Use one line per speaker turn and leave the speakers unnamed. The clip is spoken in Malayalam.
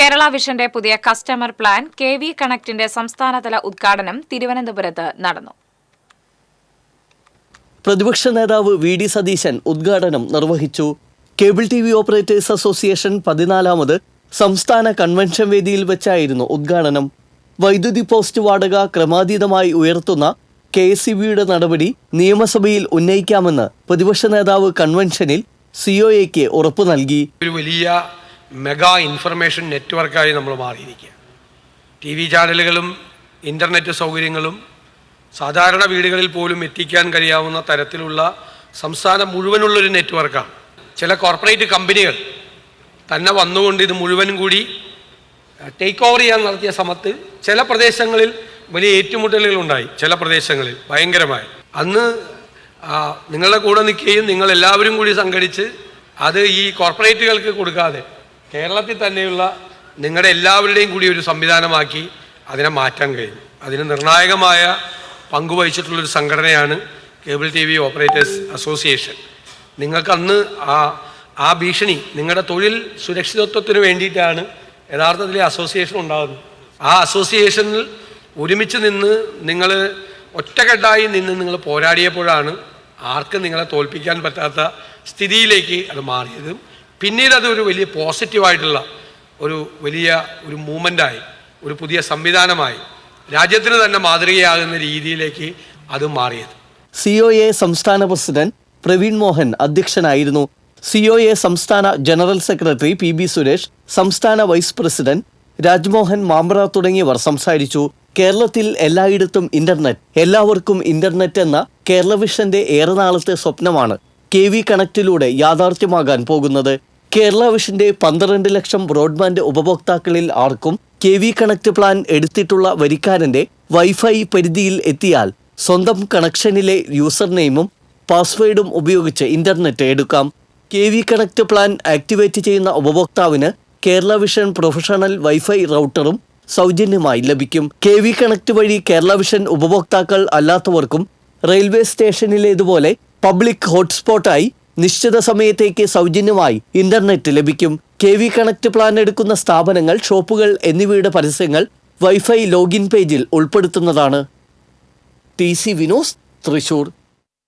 കേരള വിഷന്റെ പുതിയ കസ്റ്റമർ പ്ലാൻ കെ വി കണക്റ്റിന്റെ സംസ്ഥാനതല ഉദ്ഘാടനം തിരുവനന്തപുരത്ത് നടന്നു.
പ്രതിപക്ഷ നേതാവ് വി ഡി സതീശൻ ഉദ്ഘാടനം നിർവഹിച്ചു. Cable T V operators association പതിനാലാമത് സംസ്ഥാന കൺവെൻഷൻ വേദിയിൽ വെച്ചായിരുന്നു ഉദ്ഘാടനം. വൈദ്യുതി പോസ്റ്റ് വാടക ക്രമാതീതമായി ഉയർത്തുന്ന കെ എസ് സി ബിയുടെ നടപടി നിയമസഭയിൽ ഉന്നയിക്കാമെന്ന് പ്രതിപക്ഷ നേതാവ് കൺവെൻഷനിൽ സിഒഎക്ക് ഉറപ്പു നൽകി.
ഒരു വലിയ മെഗാ ഇൻഫർമേഷൻ നെറ്റ്വർക്കായി നമ്മൾ മാറിയിരിക്കുക ടി വി ചാനലുകളും ഇന്റർനെറ്റ് സൗകര്യങ്ങളും സാധാരണ വീടുകളിൽ പോലും എത്തിക്കാൻ കഴിയാവുന്ന തരത്തിലുള്ള സംസ്ഥാനം മുഴുവനുള്ളൊരു നെറ്റ്വർക്കാണ്. ചില കോർപ്പറേറ്റ് കമ്പനികൾ തന്നെ വന്നുകൊണ്ട് ഇത് മുഴുവനും കൂടി ടേക്ക് ഓവർ ചെയ്യാൻ നടത്തിയ സമയത്ത് ചില പ്രദേശങ്ങളിൽ വലിയ ഏറ്റുമുട്ടലുകൾ ഉണ്ടായി. ചില പ്രദേശങ്ങളിൽ ഭയങ്കരമായി. അന്ന് നിങ്ങളുടെ കൂടെ നിൽക്കുകയും നിങ്ങൾ എല്ലാവരും കൂടി സംഘടിച്ച് അത് ഈ കോർപ്പറേറ്റുകൾക്ക് കൊടുക്കാതെ കേരളത്തിൽ തന്നെയുള്ള നിങ്ങളുടെ എല്ലാവരുടെയും കൂടി ഒരു സംവിധാനമാക്കി അതിനെ മാറ്റാൻ കഴിയും. അതിന് നിർണായകമായ പങ്കുവഹിച്ചിട്ടുള്ളൊരു സംഘടനയാണ് cable T V operators association. നിങ്ങൾക്ക് അന്ന് ആ ആ ഭീഷണി നിങ്ങളുടെ തൊഴിൽ സുരക്ഷിതത്വത്തിന് വേണ്ടിയിട്ടാണ് യഥാർത്ഥത്തിൽ അസോസിയേഷൻ ഉണ്ടാകുന്നത് ആ അസോസിയേഷനിൽ ഒരുമിച്ച് നിന്ന് നിങ്ങൾ ഒറ്റക്കെട്ടായി നിന്ന് നിങ്ങൾ പോരാടിയപ്പോഴാണ് ആർക്കും നിങ്ങളെ തോൽപ്പിക്കാൻ പറ്റാത്ത സ്ഥിതിയിലേക്ക് അത് മാറിയതും പിന്നീട് അത് ഒരു വലിയ പോസിറ്റീവായിട്ടുള്ള ഒരു വലിയ ഒരു മൂവ്മെന്റായി ഒരു പുതിയ സംവിധാനമായി രാജ്യത്തിന് തന്നെ മാതൃകയാകുന്ന രീതിയിലേക്ക് അത് മാറിയത്.
സി ഒ എ സംസ്ഥാന പ്രസിഡന്റ് പ്രവീൺ മോഹൻ അധ്യക്ഷനായിരുന്നു. സി ഒ എ സംസ്ഥാന general secretary P B Suresh സംസ്ഥാന വൈസ് പ്രസിഡന്റ് രാജ്മോഹൻ മാമ്പ്ര തുടങ്ങിയവർ സംസാരിച്ചു. കേരളത്തിൽ എല്ലായിടത്തും ഇന്റർനെറ്റ് എല്ലാവർക്കും ഇന്റർനെറ്റ് എന്ന കേരളവിഷന്റെ ഏറെ നാളത്തെ സ്വപ്നമാണ് കെ വി കണക്റ്റിലൂടെ യാഥാർത്ഥ്യമാകാൻ പോകുന്നത്. കേരള വിഷന്റെ പന്ത്രണ്ട് ലക്ഷം ബ്രോഡ്ബാൻഡ് ഉപഭോക്താക്കളിൽ ആർക്കും കെ വി കണക്ട് പ്ലാൻ എടുത്തിട്ടുള്ള വരിക്കാരന്റെ വൈഫൈ പരിധിയിൽ എത്തിയാൽ സ്വന്തം കണക്ഷനിലെ യൂസർ നെയിമും പാസ്വേഡും ഉപയോഗിച്ച് ഇന്റർനെറ്റ് എടുക്കാം. K V connect plan activate ചെയ്യുന്ന ഉപഭോക്താവിന് കേരള വിഷൻ പ്രൊഫഷണൽ വൈഫൈ റൗട്ടറും സൗജന്യമായി ലഭിക്കും. കെ വി കണക്ട് വഴി കേരള വിഷൻ ഉപഭോക്താക്കൾ അല്ലാത്തവർക്കും റെയിൽവേ സ്റ്റേഷനിലേതുപോലെ പബ്ലിക് ഹോട്ട്സ്പോട്ടായി നിശ്ചിത സമയത്തേക്ക് സൗജന്യമായി ഇന്റർനെറ്റ് ലഭിക്കും. കെ വി കണക്ട് പ്ലാൻ എടുക്കുന്ന സ്ഥാപനങ്ങൾ ഷോപ്പുകൾ എന്നിവയുടെ പരസ്യങ്ങൾ വൈഫൈ ലോഗിൻ പേജിൽ ഉൾപ്പെടുത്തുന്നതാണ്. T C Vinos Thrissur.